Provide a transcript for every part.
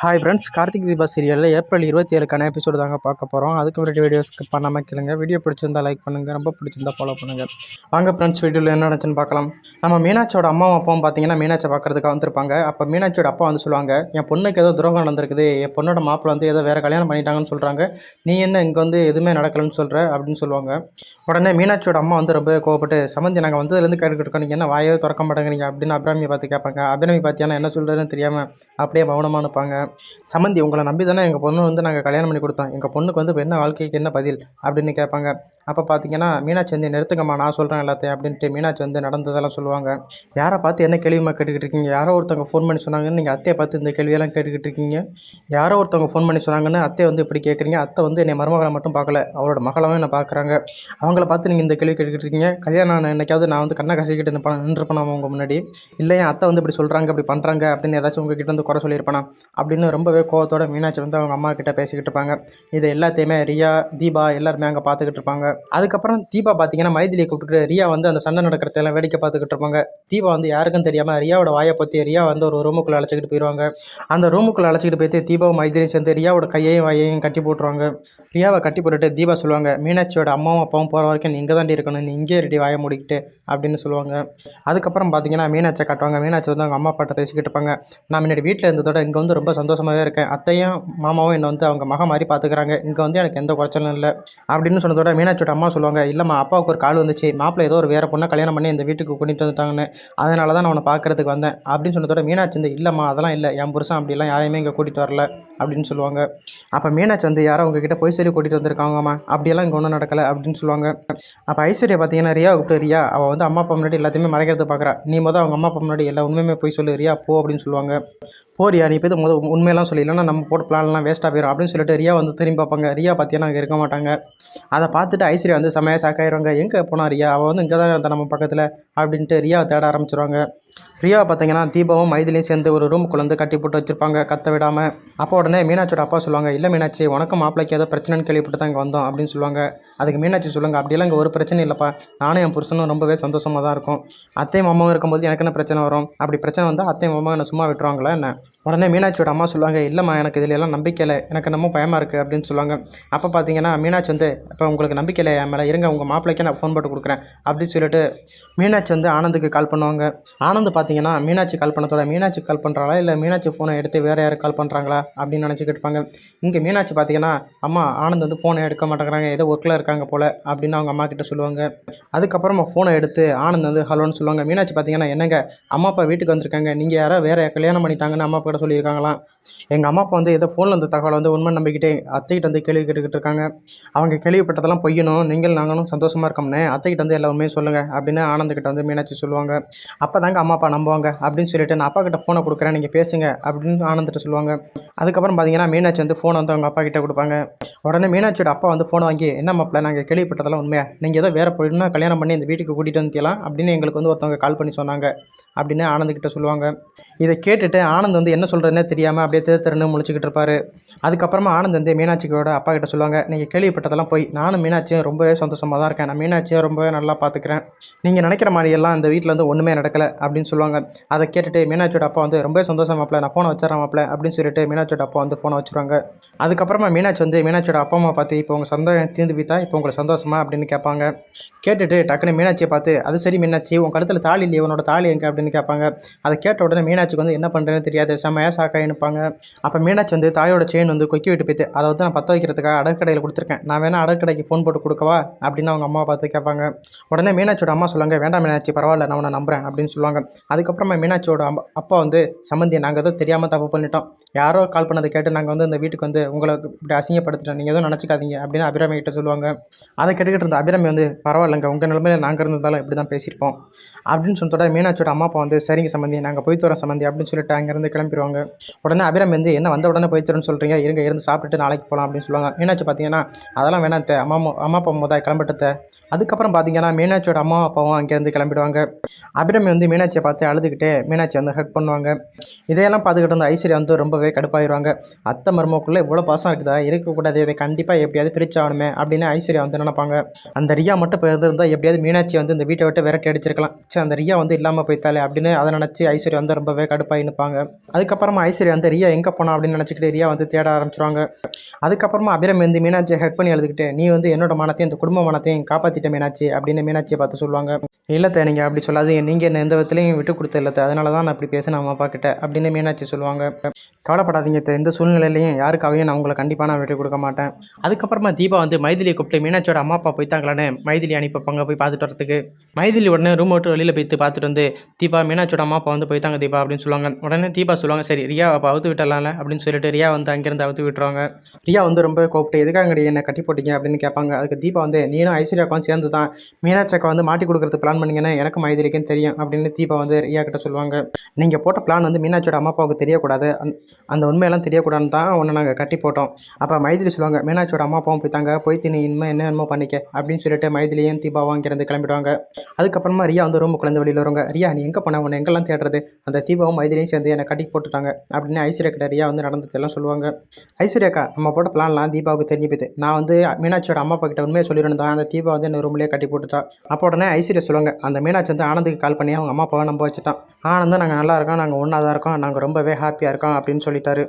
Hi friends Karthik Deepa சீரியலில் April இருபத்தி ஏழுக்கான episode தாங்க பார்க்க போகிறோம் அதுக்கு முன்னாடி வீடியோ ஸ்கிப் பண்ணாமல் கேளுங்க. வீடியோ பிடிச்சிருந்தா லைக் பண்ணுங்கள் ரொம்ப பிடிச்சிருந்தா ஃபாலோ பண்ணுங்கள் வாங்க ஃப்ரெண்ட்ஸ் வீடியோவில் என்ன நடந்துச்சுன்னு பார்க்கலாம். நம்ம மீனாட்சியோட அம்மாவும் அப்பாவும் பார்த்தீங்கன்னா மீனாட்சி பார்க்குறதுக்காக வந்திருப்பாங்க. அப்போ மீனாட்சியோட அப்பா வந்து சொல்லுவாங்க என் பொண்ணுக்கு ஏதோ துரோகம் நடந்திருக்குது. என் பொண்ணோட மாப்பிள்ளை வந்து ஏதோ வேறு கல்யாணம் பண்ணிட்டாங்கன்னு சொல்கிறாங்க நீ என்ன இங்கே வந்து எதுவுமே நடக்கலைன்னு சொல்கிற அப்படின்னு சொல்லுவாங்க. உடனே மீனாட்சியோட அம்மா வந்து ரொம்ப கோவப்பட்டு சம்மந்தி நாங்கள் வந்ததுலேருந்து கேட்டுக்கிட்டு நீங்கள் என்ன வாயவே திறக்க மாட்டேங்கிறீங்க? அப்படின்னு அபிராமியை பார்த்து கேட்பாங்க. அபிராமி பார்த்தியானா என்ன சொல்கிறதுன்னு தெரியாமல் அப்படியே மௌனமாக இருப்பாங்க சம்மந்தி உங்களை நம்பி தானே எங்கள் பொண்ணு வந்து நாங்கள் கல்யாணம் பண்ணி கொடுத்தோம். எங்கள் பொண்ணுக்கு வந்து இப்போ என்ன வாழ்க்கைக்கு என்ன பதில் அப்படின்னு கேட்பாங்க. அப்போ பார்த்தீங்கன்னா மீனாட்சி வந்து நிறுத்துங்கம்மா நான் சொல்கிறேன் எல்லாத்தையும் அப்படின்ட்டு மீனாட்சி வந்து நடந்ததெல்லாம் சொல்லுவாங்க. யாரை பார்த்து என்ன கேள்விமா கேட்டுக்கிட்டு இருக்கீங்க? யாரோ ஒருத்தவங்க ஃபோன் பண்ணி சொன்னாங்கன்னு நீங்கள் அத்தையை பார்த்து இந்த கேள்வியெல்லாம் கேட்டுக்கிட்டு இருக்கீங்க. யாரோ ஒருத்தவங்க ஃபோன் பண்ணி சொன்னாங்கன்னு அத்தை வந்து இப்படி கேட்குறீங்க அத்தை வந்து என்னை மருமகளை மட்டும் பார்க்கல அவரோட மகளாவும் என்ன பார்க்குறாங்க. அவங்கள பார்த்து நீங்கள் இந்த கேள்வி கேட்டுக்கிட்டு இருக்கீங்க. கல்யாணம் என்னைக்காவது நான் வந்து கண்ணை கசிக்கிட்டு நின்றுப்பேன் அவங்க முன்னாடி? இல்லை என் அத்தை வந்து இப்படி சொல்கிறாங்க இப்படி பண்ணுறாங்க அப்படின்னு ஏதாச்சும் உங்ககிட்ட வந்து குறை சொல்லியிருப்பேனா? அப்படின்னு ரொம்பவே கோவத்தோட மீனாட்சி வந்து அவங்க அம்மா கிட்ட பேசிக்கிட்டு இருப்பாங்க. இது எல்லாத்தையுமே ரியா தீபா எல்லாருமே அங்கே பார்த்துக்கிட்டு இருப்பாங்க. அதுக்கப்புறம் தீபா பார்த்தீங்கன்னா மைதிலியை கூப்பிட்டு ரியா வந்து அந்த சண்டை நடக்கிறதெல்லாம் வேடிக்கை பார்த்துக்கிட்டு இருப்பாங்க. தீபா வந்து யாருக்கும் தெரியாமல் ரியாவோட வாயை பற்றி ரியா வந்து ஒரு ரூமுக்குள்ளே அழைச்சிக்கிட்டு போயிடுவாங்க அந்த ரூமுக்குள்ளே அழைச்சிக்கிட்டு போயிட்டு தீபாவும் மைதிலியும் சேர்ந்து ரியாவோட கையையும் வாயையும் கட்டி போட்டுருவாங்க. ரியாவை கட்டி போட்டுட்டு தீபா சொல்லுவாங்க மீனாட்சியோட அம்மாவும் அப்பாவும் போகிற வரைக்கும் நீ இங்கே தாண்டி இருக்கணும் நீ இங்கே ரெடி வாயை மூடிக்கிட்டு அப்படின்னு சொல்லுவாங்க. அதுக்கப்புறம் பார்த்தீங்கன்னா மீனாட்சியை காட்டுவாங்க. மீனாட்சி வந்து அவங்க அம்மா அப்பாட்ட பேசிக்கிட்டு இருப்பாங்க. நான் முன்னாடி வீட்டில் இருந்ததோட இங்கே வந்து ரொம்ப சந்தோஷமாகவே இருக்கேன். அத்தையும் மாமாவும் என்னை வந்து அவங்க மக மாதிரி பார்த்துக்கிறாங்க இங்கே வந்து எனக்கு எந்த குறைச்சலும் இல்லை அப்படின்னு சொன்னதோட மீனாட்சியோட அம்மா சொல்லுவாங்க இல்லைம்மா அப்பாவுக்கு ஒரு கால் வந்துச்சு. மாப்பிள்ளை ஏதோ ஒரு வேறு பொண்ணை கல்யாணம் பண்ணி இந்த வீட்டுக்கு கொண்டுட்டு வந்துட்டாங்கன்னு. அதனால தான் நான் அவனை பார்க்கறதுக்கு வந்தேன். அப்படின்னு சொன்னதோட மீனாட்சி வந்து இல்லைம்மா அதெல்லாம் இல்லை. என் புருஷன் அப்படிலாம் யாரையுமே இங்கே கூட்டிகிட்டு வரல. அப்படின்னு சொல்லுவாங்க. அப்போ மீனாட்சி வந்து யாரோ உங்ககிட்ட போய் சரி கூட்டிகிட்டு வந்திருக்காங்கம்மா. அப்படியெல்லாம் இங்கே ஒன்றும் நடக்கலை. அப்படின்னு சொல்லுவாங்க. அப்போ ஐஸ்வர்யா பார்த்தீங்கன்னா ரியா கூப்பிட்டு ரியா. அவள் வந்து அம்மா அப்பா முன்னாடி எல்லாத்தையுமே மறைக்கிறது பார்க்குறா நீ மொதல் அவங்க அம்மா அப்பா முன்னாடி எல்லா உண்மையுமே போய் சொல்லு. ரியா போ. அப்படின்னு சொல்லுவாங்க. போ ரியா. நீ போய் முத உண்மையெல்லாம் சொல்லி. இல்லைன்னா நம்ம போட்டு பிளான்லாம் வேஸ்ட்டாக போயிடும் அப்படின்னு சொல்லிட்டு ரியா வந்து திரும்பி பார்ப்பாங்க. ரியா பார்த்தீங்கன்னா அங்கே இருக்க மாட்டாங்க. அதை பார்த்துட்டு ஐஸ்வர்யா வந்து செமையாக சாக்காயிருவாங்க எங்கே போனா ரியா அவள் வந்து இங்கே தான் இருந்தா நம்ம பக்கத்தில் அப்படின்ட்டு ரியாவை தேட ஆரம்பிச்சிருவாங்க. ரியா பார்த்தீங்கன்னா தீபாவும் மைதிலையும் சேர்ந்து ஒரு ரூம் வந்து கட்டி போட்டு வச்சுருப்பாங்க. கத்த விடாமல் அப்போ உடனே மீனாட்சியோட அப்பா சொல்லுவாங்க இல்லை மீனாட்சி உனக்கு மாப்பிளைக்கு ஏதோ பிரச்சனைன்னு கேள்விப்பட்டு தான் இங்கே வந்தோம் அப்படின்னு சொல்லுவாங்க. அதுக்கு மீனாட்சி சொல்லுங்க அப்படியெல்லாம் இங்கே ஒரு பிரச்சனை இல்லைப்பா. நானும் என் புருஷனும் ரொம்பவே சந்தோஷமாக தான் இருக்கும். அத்தையும் மாமாவும் இருக்கும்போது எனக்கு என்ன பிரச்சனை வரும்? அப்படி பிரச்சனை வந்தால் அத்தையும் மாமா என்ன சும்மா விட்டுருவாங்களா என்ன? உடனே மீனாட்சியோட அம்மா சொல்லுவாங்க இல்லைம்மா எனக்கு இதில் எல்லாம் நம்பிக்கை இல்லை. எனக்கு நம்ம பயமாக இருக்குது அப்படின்னு சொல்லுவாங்க. அப்போ பார்த்தீங்கன்னா மீனாட்சி வந்து இப்போ உங்களுக்கு நம்பிக்கை இல்லை என் மேலே இருங்க உங்கள் மாப்பிளைக்கு நான் ஃபோன் போட்டு கொடுக்குறேன் அப்படின்னு சொல்லிட்டு மீனாட்சி வந்து ஆனந்துக்கு கால் பண்ணுவாங்க. ஆனந்த் பார்த்தீங்கன்னா மீனாட்சி கால் பண்ணதோட மீனாட்சி கால் பண்ணுறாளா இல்லை மீனாட்சி ஃபோனை எடுத்து வேறு யாரும் கால் பண்ணுறாங்களா அப்படின்னு நினச்சிக்கிட்டு இருப்பாங்க. இங்கே மீனாட்சி பார்த்தீங்கன்னா அம்மா ஆனந்த் வந்து ஃபோனை எடுக்க மாட்டேங்கிறாங்க. ஏதோ ஒர்க்கில் இருக்காங்க போல் அப்படின்னு அவங்க அம்மா கிட்ட சொல்லுவாங்க. அதுக்கப்புறமா ஃபோனை எடுத்து ஆனந்த் வந்து ஹலோன்னு சொல்லுவாங்க. மீனாட்சி பார்த்தீங்கன்னா என்னங்க? அம்மா அப்பா வீட்டுக்கு வந்திருக்காங்க. நீங்கள் யாரோ வேறு கல்யாணம் பண்ணிட்டாங்கன்னு அம்மா அப்பா கிட்ட சொல்லியிருக்காங்களாம்? எங்கள் அம்மா அப்பா வந்து ஏதோ ஃபோனில் அந்த தகவலை வந்து உண்மை நம்பிக்கிட்டே அத்தைக்கிட்ட வந்து கேள்வி கேட்டுக்கிட்டு இருக்காங்க. அவங்க கேள்விப்பட்டதெல்லாம் பொய்யணும் நீங்கள் நாங்களும் சந்தோஷமாக இருக்கோம்னே அத்தைக்கிட்ட வந்து எல்லா சொல்லுங்கள் அப்படின்னு ஆனந்தக்கிட்ட வந்து மீனாட்சி சொல்லுவாங்க. அப்போ தாங்க அம்மா அப்பா நம்புவாங்க அப்படின்னு சொல்லிட்டு நான் அப்பா கிட்ட ஃபோனை கொடுக்குறேன் நீங்கள் பேசுங்க அப்படின்னு ஆனந்திட்ட சொல்லுவாங்க. அதுக்கப்புறம் பார்த்தீங்கன்னா மீனாட்சி வந்து ஃபோனை வந்து அவங்க அப்பா கிட்ட கொடுப்பாங்க. உடனே மீனாட்சியோட அப்பா வந்து ஃபோனை வாங்கி என்ன மாப்பிள்ள நாங்கள் கேள்விப்பட்டதெல்லாம் உண்மையா? நீங்கள் ஏதோ வேறு பொண்ணை கல்யாணம் பண்ணி இந்த வீட்டுக்கு கூட்டிகிட்டு வந்துக்கலாம் அப்படின்னு எங்களுக்கு வந்து ஒருத்தவங்க கால் பண்ணி சொன்னாங்க அப்படின்னு ஆனந்த்கிட்ட சொல்லுவாங்க. இதை கேட்டுட்டு ஆனந்த் வந்து என்ன சொல்கிறதுனே தெரியாமல் அப்படியே திரு திருன்னு முழிச்சிக்கிட்டு இருப்பாரு. அதுக்கப்புறமா ஆனந்த் வந்து மீனாட்சியோட அப்பா கிட்ட சொல்லுவாங்க நீங்கள் கேள்விப்பட்டதெல்லாம் போய் நானும் மீனாட்சியும் ரொம்பவே சந்தோஷமாக தான் இருக்கேன். நான் மீனாட்சியை ரொம்பவே நல்லா பார்த்துக்கிறேன் நீங்கள் நினைக்கிற மாதிரியெல்லாம் இந்த வீட்டில் வந்து ஒன்றுமே நடக்கலை அப்படின்னு சொல்லுவாங்க. அதை கேட்டுட்டு மீனாட்சியோட அப்பா வந்து ரொம்பவே சந்தோஷம் மாப்பிள்ள நான் ஃபோனை வச்சிடறேன் மாப்பிள்ள அப்படின்னு சொல்லிட்டு மீனாட்சியோட அப்பா வந்து ஃபோனை வச்சுருவாங்க. அதுக்கப்புறமா மீனாட்சி வந்து மீனாட்சியோட அப்பா அம்மா பார்த்து இப்போ உங்கள் சந்தோஷம் தீர்ந்து போய்த்தா இப்போ உங்களுக்கு சந்தோஷமா? அப்படின்னு கேட்பாங்க. கேட்டுட்டு டக்குன்னு மீனாட்சியை பார்த்து அது சரி மீனாட்சி உன் கழுத்தில் தாலி இல்லையே உன்னோட தாலி எங்கே? அப்படின்னு கேட்பாங்க. அதை கேட்ட உடனே மீனாட்சிக்கு வந்து என்ன பண்ணுறேன்னு தெரியாது செம்மையாக சாக்காய் அப்போ மீனாட்சி வந்து தாலியோட செயின் வந்து கொக்கி விட்டு போய்த்து அதை வந்து நான் பற்ற வைக்கிறதுக்காக அடக்கடையில் கொடுத்துருக்கேன். நான் வேணால் அடக்கடைக்கு ஃபோன் போட்டு கொடுக்கவா? அப்படின்னு அவங்க அம்மா பார்த்து கேட்பாங்க. உடனே மீனாட்சியோட அம்மா சொல்லுவாங்க வேண்டாம் மீனாட்சி பரவாயில்ல நான் உன்னை நம்புறேன் அப்படின்னு சொல்லுவாங்க. அதுக்கப்புறமா மீனாட்சியோட அம்மா அப்பா வந்து சம்மந்தி நாங்கள் எதோ தெரியாமல் தப்பு பண்ணிட்டோம். யாரோ கால் பண்ணதை கேட்டு நாங்கள் வந்து இந்த வீட்டுக்கு வந்து உங்களை இப்படி அசிங்கப்படுத்திட்டோம் நீங்கள் எதுவும் நினச்சிக்காதீங்க அப்படின்னு அபிராமி கிட்ட சொல்லுவாங்க. அதை கேட்டுக்கிட்டு இருந்த அபிராமி வந்து பரவாயில்லைங்க உங்கள் நிலமையில நாங்கள் இருந்தாலும் இப்படி தான் பேசியிருப்போம். அப்படின்னு சொன்னதோட மீனாட்சியோட அம்மா அப்பா வந்து சரிங்க சம்பந்தி நாங்கள் போய் வரோம் சம்பந்தி அப்படின்னு சொல்லிட்டு அங்கேருந்து கிளம்பிடுவாங்க உடனே அபிராமி வந்து என்ன வந்த உடனே போய் தரோம்னு சொல்கிறீங்க இருங்க இருந்து சாப்பிட்டுட்டு நாளைக்கு போகலாம் அப்படின்னு சொல்லுவாங்க. மீனாட்சி பார்த்தீங்கன்னா அதெல்லாம் வேணாம் அம்மா அம்மா- அப்பா முதல் கிளம்பிட்டத்த அதுக்கப்புறம் பார்த்தீங்கன்னா மீனாட்சியோட அம்மா அப்பாவும் அங்கேருந்து கிளம்பிடுவாங்க. அபிரமி வந்து மீனாட்சியை பார்த்து அழுதுகிட்டே மீனாட்சி வந்து ஹக் பண்ணுவாங்க. இதையெல்லாம் பார்த்துக்கிட்டு இருந்த ஐஸ்வர்யா வந்து ரொம்பவே கடுப்பாயிடுவாங்க அத்தை மருமக்குள்ளே இவ்வளோ பாசம் இருக்குதா? இருக்கக்கூடாது. இதை கண்டிப்பாக எப்படியாவது பிரிச்சாகணுமே அப்படின்னு ஐஸ்வர்யா வந்து நினைப்பாங்க. அந்த ரியா மட்டும் இப்போ இருந்தால் எப்படியாவது மீனாட்சி வந்து இந்த வீட்டை விட்டு விரட்டி அடிச்சிருக்கலாம். சரி அந்த ரியா வந்து இல்லாமல் போய்த்தாலே அப்படின்னு அதை நினச்சி ஐஸ்வர்யா வந்து ரொம்பவே கடுப்பாகி நிற்பாங்க. அதுக்கப்புறமா ஐஸ்வர்யா வந்து ரியா எங்கே போனா? அப்படின்னு நினச்சிக்கிட்டு ரியா வந்து தேட ஆரம்பிச்சிருவாங்க. அதுக்கப்புறமா அபிரமி வந்து மீனாட்சியை ஹெட் பண்ணி எழுதுக்கிட்டு நீ வந்து என்னோட மனத்தையும் இந்த குடும்ப மனத்தையும் காப்பாற்றிட்ட மீனாட்சி அப்படின்னு மீனாட்சியை பார்த்து சொல்லுவாங்க. இல்லத்தை நீங்கள் அப்படி சொல்லாது நீங்கள் என்ன எந்த விதத்துலையும் விட்டு கொடுத்த இல்லத்தை அதனால தான் நான் அப்படி பேசினேன் அம்மா அப்பா கிட்ட அப்படின்னு மீனாட்சி சொல்லுவாங்க. கவலைப்படாதீங்க எந்த சூழ்நிலையிலையும் யாருக்காவையும் நான் உங்களை கண்டிப்பாக நான் விட்டு கொடுக்க மாட்டேன். அதுக்கப்புறமா தீபா வந்து மைதிலியை கூப்பிட்டு மீனாட்சியோட அம்மா அப்பா போய்த்தாங்களான்னு மைதிலி அனுப்பிப்பாங்க போய் பார்த்துட்டு வரதுக்கு மைதிலி உடனே ரூம் விட்டு வெளியில் போய்த்து பார்த்துட்டு வந்து தீபா மீனாட்சியோட அம்மா அப்பா வந்து போய்த்தாங்க தீபா அப்படின்னு சொல்லுவாங்க. உடனே தீபா சொல்லுவாங்க சரி ரியா அப்போ அவுத்து விட்டலாம்ல அப்படின்னு சொல்லிட்டு ரியா வந்து அங்கேருந்து அவுத்து விட்டுருவாங்க. ரியா வந்து ரொம்ப கூப்பிட்டு எதுக்காக என்னை கட்டி போட்டீங்க? அப்படின்னு கேட்பாங்க. அதுக்கு தீபா வந்து நீனும் சேர்ந்து தான் மீனாட்சி அக்கா வந்து மாட்டி கொடுக்குறது பிளான் பண்ணீங்கன்னு எனக்கு மைதிரிக்குன்னு தெரியும் அப்படின்னு தீபா வந்து ரியா கிட்ட சொல்லுவாங்க. நீங்கள் போட்ட பிளான் வந்து மீனாட்சியோட அம்மா அப்பாவுக்கு தெரியக்கூடாது. அந்த- அந்த உண்மையெல்லாம் தெரியக்கூடாதுன்னு தான் உன்னை நாங்கள் கட்டி போட்டோம். அப்போ மைதிலி சொல்லுவாங்க மீனாட்சியோட அம்மா அப்பாவும் போய்த்தாங்க போய் நீ இனிமேல் என்ன என்னமோ பண்ணிக்க அப்படின்னு சொல்லிட்டு மைதிலியும் தீபாவும் அங்கேருந்து கிளம்பிடுவாங்க. அதுக்கப்புறமா ரியா வந்து ரூம் குழந்தை வெளியில் வருவாங்க. ரியா நீ எங்கே போன? உன்னை எங்கெல்லாம் தேடுறது? அந்த தீபாவும் மைதிலையும் சேர்ந்து என்னை கட்டி போட்டுட்டாங்க அப்படின்னு ஐஸ்வர்யா கிட்ட ரியா வந்து நடந்ததெல்லாம் சொல்லுவாங்க. ஐஸ்வர்யாக்கா நம்ம போட்ட பிளான்லாம் தீபாவுக்கு தெரிஞ்சு போயிது நான் வந்து மீனாட்சியோட அம்மா அப்பா கிட்ட உண்மையை சொல்லியிருந்தேன் அந்த தீபா வந்து அந்த ரூம்லேயே கட்டி போட்டுட்டா. அப்போ உடனே ஐஸ்வர்யா சொல்லுவாங்க அந்த மீனாட்சி வந்து ஆனந்துக்கு கால் பண்ணி அவங்க அம்மா அப்பாவை நம்ப வச்சுட்டான். ஆனந்தம் நாங்கள் நல்லா இருக்கோம் நாங்கள் ஒன்றா தான் இருக்கோம் நாங்கள் ரொம்பவே ஹாப்பியாக இருக்கோம் அப்படின்னு சொல்லிட்டாரு.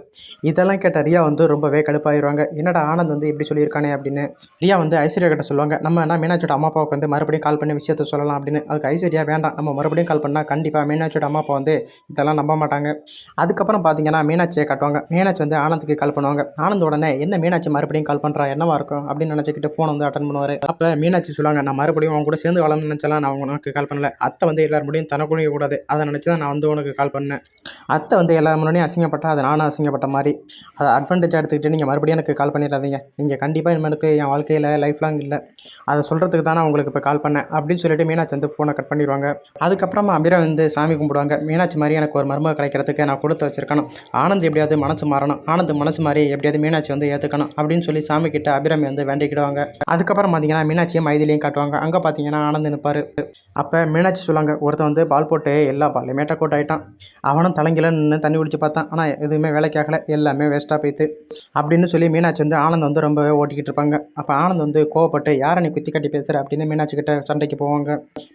இதெல்லாம் கேட்ட ரியா வந்து ரொம்பவே கடுப்பாயிருவாங்க. என்னடா ஆனந்த் வந்து இப்படி சொல்லியிருக்கானே அப்படின்னு. ரியா வந்து ஐஸ்வர்யா கிட்ட சொல்லுவாங்க நம்ம என்ன மீனாட்சியோட அம்மா அப்பாவுக்கு வந்து மறுபடியும் கால் பண்ணி விஷயத்த சொல்லலாம் அப்படின்னு. அதுக்கு ஐஸ்வர்யா வேண்டாம் நம்ம மறுபடியும் கால் பண்ணால் கண்டிப்பாக மீனாட்சியோட அம்மா அப்பா வந்து இதெல்லாம் நம்ப மாட்டாங்க. அதுக்கப்புறம் பார்த்தீங்கன்னா மீனாட்சியை காட்டுவாங்க. மீனாட்சி வந்து ஆனந்துக்கு கால் பண்ணுவாங்க. ஆனந்த் உடனே என்ன மீனாட்சி மறுபடியும் கால் பண்ணுறா என்னவா இருக்கும்? அப்படின்னு நினச்சிக்கிட்டு ஃபோன் வந்து அட்டன் பண்ணுவார். அப்போ மீனாட்சி சொல்லுவாங்க நான் மறுபடியும் அவங்க கூட சேர்ந்து வளர்ந்து நினச்சலாம் நான் உனக்கு கால் பண்ணல. அத்தை வந்து எல்லாரும் முடியும் தனக்குழிய கூடாது. அதை நினச்சி தான் நான் வந்து உனக்கு கால் பண்ணேன். அத்தை வந்து எல்லாரும் முன்னாடியும் அசிங்கப்பட்டா அது நானும் அசிங்கப்பட்ட மாதிரி. அதை அட்வான்டேஜ் எடுத்துக்கிட்டு நீங்கள் மறுபடியும் எனக்கு கால் பண்ணிடாதீங்க. நீங்கள் கண்டிப்பாக இனிமேலுக்கு என் வாழ்க்கையில் லைஃப் லாங் இல்லை. அதை சொல்கிறதுக்கு தான் நான் உங்களுக்கு இப்போ கால் பண்ணேன். அப்படின்னு சொல்லிட்டு மீனாட்சி வந்து ஃபோனை கட் பண்ணிடுவாங்க. அதுக்கப்புறமா அபிரா வந்து சாமி கும்பிடுவாங்க. மீனாட்சி மாதிரி எனக்கு ஒரு மருமக கிடைக்கிறதுக்கு நான் கொடுத்து வச்சிருக்கணும். ஆனந்த் எப்படியாவது மனசு மாறணும். ஆனந்த் மனசு மாதிரி எப்படியாவது மீனாட்சி வந்து ஏற்றுக்கணும் அப்படின்னு சொல்லி சாமி கிட்ட அபிராமி வந்து வேண்டிக்கிடுவாங்க. அதுக்கப்புறம் பார்த்தீங்கன்னா மீனாட்சியும் மைதிலையும் காட்டுவாங்க. அங்கே பார்த்தீங்கன்னா ஆனந்த் நிற்பார் அப்போ மீனாட்சி சொல்லுவாங்க ஒருத்தன் வந்து பால் போட்டு எல்லா பால்லையுமே டக் அவுட் ஆகிட்டான் அவனும் தலைங்கில நின்று தண்ணி குடிச்சு பார்த்தான். ஆனால் எதுவுமே வேலைக்காகல எல்லாமே வேஸ்ட்டாக போயிட்டு. அப்படின்னு சொல்லி மீனாட்சி வந்து ஆனந்த் வந்து ரொம்பவே ஓட்டிக்கிட்டு இருப்பாங்க. அப்போ ஆனந்த் வந்து கோவப்பட்டு யாரை நீ குத்தி கட்டி பேசுகிற அப்படின்னு மீனாட்சி கிட்ட சண்டைக்கு போவாங்க.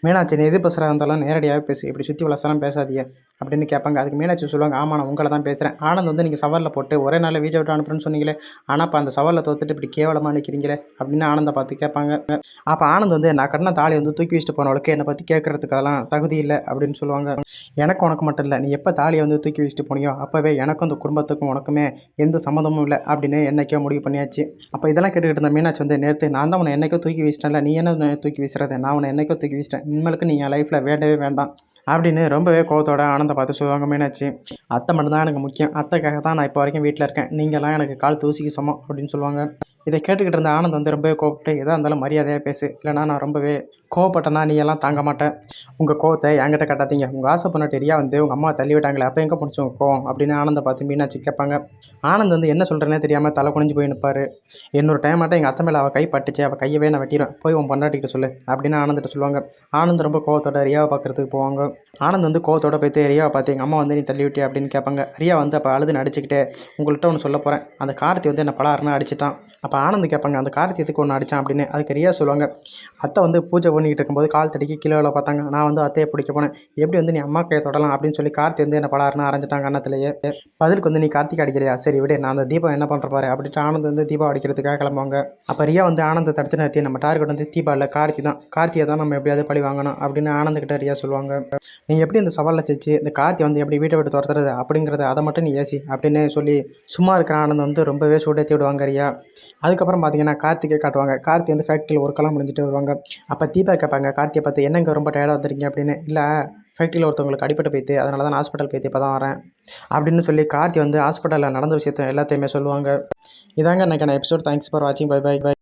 மீனாட்சி நீ எது பேசுகிறா இருந்தாலும் நேரடியாகவே பேசு. இப்படி சுற்றி வளசலாம் பேசாதீங்க. அப்படின்னு கேட்பாங்க. அதுக்கு மீனாட்சி சொல்லுவாங்க ஆமா நான் உங்களை தான் பேசுகிறேன் ஆனந்த் வந்து நீங்கள் சவாலில் போட்டு ஒரே நாளில் வீடியோ விட்டு அனுப்புறேன்னு சொன்னீங்களே. ஆனால் இப்போ அந்த சவாலில் தோத்துட்டு இப்படி கேவலமாக நிற்கிறீங்களே அப்படின்னு ஆனந்தை பார்த்து கேட்பாங்க. அப்போ அப்போ ஆனந்த் வந்து நான் கட்டின தாலி வந்து தூக்கி வச்சுட்டு போனவளுக்கு என்னை பற்றி கேட்குறதுக்கு அதெல்லாம் தகுதி இல்லை அப்படின்னு சொல்லுவாங்க. எனக்கு உனக்கு மட்டும் இல்லை நீ எப்போ தாலியை வந்து தூக்கி வச்சுட்டு போனியோ அப்போவே எனக்கும் இந்த குடும்பத்துக்கும் உனக்குமே எந்த சம்மந்தமும் இல்லை அப்படின்னு என்னைக்கோ முடிவு பண்ணியாச்சு. அப்போ இதெல்லாம் கேட்டுக்கிட்டு இருந்த மீனாட்சி வந்து நேற்று நான் தான் உன்னை என்னைக்கோ தூக்கி வீசிட்டேன்ல நீ என்ன தூக்கி வீசுறது நான் உன்னை என்னைக்கோ தூக்கி வீசிட்டேன் இனிமேலுக்கு நீ என் லைஃப்பில் வேண்டவே வேண்டாம் அப்படின்னு ரொம்பவே கோவத்தோட ஆனந்த பார்த்து சொல்லுவாங்க மீனாட்சி. அத்தை மட்டும்தான் எனக்கு முக்கியம். அத்தைக்காக தான் நான் இப்போ வரைக்கும் வீட்டில் இருக்கேன். நீங்களாம் எனக்கு கால் தூசிக்கு சமம் அப்படின்னு சொல்லுவாங்க. இதை கேட்டுக்கிட்டு இருந்த ஆனந்த் வந்து ரொம்பவே கோவப்பட்டு எதாக இருந்தாலும் மரியாதையாக பேசு. இல்லைனா நான் ரொம்பவே கோவப்பட்டேன்னா நீ எல்லாம் தாங்க மாட்டேன். உங்கள் கோவத்தை என்கிட்ட கட்டாதீங்க. உங்கள் ஆசை பண்ண டெரியா வந்து உங்கள் அம்மா தள்ளி விட்டாங்களே அப்போ எங்கே பிடிச்சி உங்கள் கோவம்? அப்படின்னு ஆனந்தை பார்த்து மீனாட்சி கேட்பாங்க. ஆனந்த் வந்து என்ன சொல்கிறேனே தெரியாமல் தலை குனிஞ்சு போய் நிற்பார் இன்னொரு டைம் மட்டும் எங்கள் அத்தை மேலே அவள் கை பட்டுச்சு. அவள் கையவே நான் வெட்டிடுவேன். போய் உன் பொண்டாட்டிக்கிட்ட சொல்லு. அப்படின்னு ஆனந்திட்ட சொல்லுவாங்க. ஆனந்த் ரொம்ப கோவத்தோட ரியாவை பார்க்குறதுக்கு போவாங்க. ஆனந்த் வந்து கோவத்தோட போய்த்து ரியாவை பார்த்து எங்கள் அம்மா வந்து நீ தள்ளி விட்டியா? அப்படின்னு கேட்பாங்க. ரியா வந்து அப்போ அழுது நடிச்சுக்கிட்டே உங்கள்கிட்ட ஒன்று சொல்ல போகிறேன் அந்த கார்த்தி வந்து என்னை பலாருன்னு அடிச்சிட்டான். அப்போ ஆனந்த் கேட்பாங்க அந்த கார்த்தி எதுக்கு ஒன்று அடித்தான் அப்படின்னு. அதுக்கு ரியா சொல்லுவாங்க அத்தை வந்து பூஜை பண்ணிக்கிட்டு இருக்கும்போது கால் தடிக்கி கிலோவில் பார்த்தாங்க. நான் வந்து அத்தையை பிடிக்க போனேன். எப்படி வந்து நீ அம்மா கையை தொடலாம்? அப்படின்னு சொல்லி கார்த்தி வந்து என்ன பலாருன்னு அரைஞ்சிட்டாங்க அன்னத்திலேயே. பதிலுக்கு வந்து நீ கார்த்திக் அடிக்கலையா சரி விடு நான் அந்த தீபம் என்ன பண்ணுற பாரு அப்படின்ட்டு ஆனந்த் வந்து தீபா அடிக்கிறதுக்காக கிளம்புவாங்க. அப்போ ரியா வந்து ஆனந்தை தடுத்து நிறுத்தி நம்ம டார்கெட் வந்து தீபா இல்லை கார்த்தி தான். கார்த்தியை தான் நம்ம எப்படியாவது பழி வாங்கணும் அப்படின்னு ஆனந்த்கிட்ட ரியா சொல்லுவாங்க. நீ எப்படி இந்த சவாலில் செஞ்சு இந்த கார்த்தி வந்து எப்படி வீட்டை விட்டு துரத்துறது? அப்படிங்கிறத அதை மட்டும் நீ ஏசி அப்படின்னு சொல்லி சும்மா இருக்கிற ஆனந்த் வந்து ரொம்பவே சூடேற்றி விடுவாங்க ரியா. அதுக்கப்புறம் பார்த்தீங்கன்னா கார்த்திகை காட்டுவாங்க. கார்த்தி வந்து ஃபேக்ட்ரியில் ஒர்க்கெல்லாம் முடிஞ்சுட்டு வருவாங்க. அப்போ தீபா கேட்பாங்க கார்த்தியை பார்த்து என்னங்க ரொம்ப டயர்டாக வந்துருக்கீங்க? அப்படின்னு. இல்லை ஃபேக்ட்ரியில் ஒருத்தவங்களுக்கு அடிப்பட்டு போயிட்டு அதனால தான் ஹாஸ்பிட்டல் போயிட்டு இப்போ தான் வரேன் அப்படின்னு சொல்லி கார்த்தி வந்து ஹாஸ்பிட்டலில் நடந்த விஷயத்த எல்லாத்தையுமே சொல்லுவாங்க. இதாங்க எனக்கு எபிசோட் தேங்க்ஸ் ஃபார் வாட்சிங் பை பை பை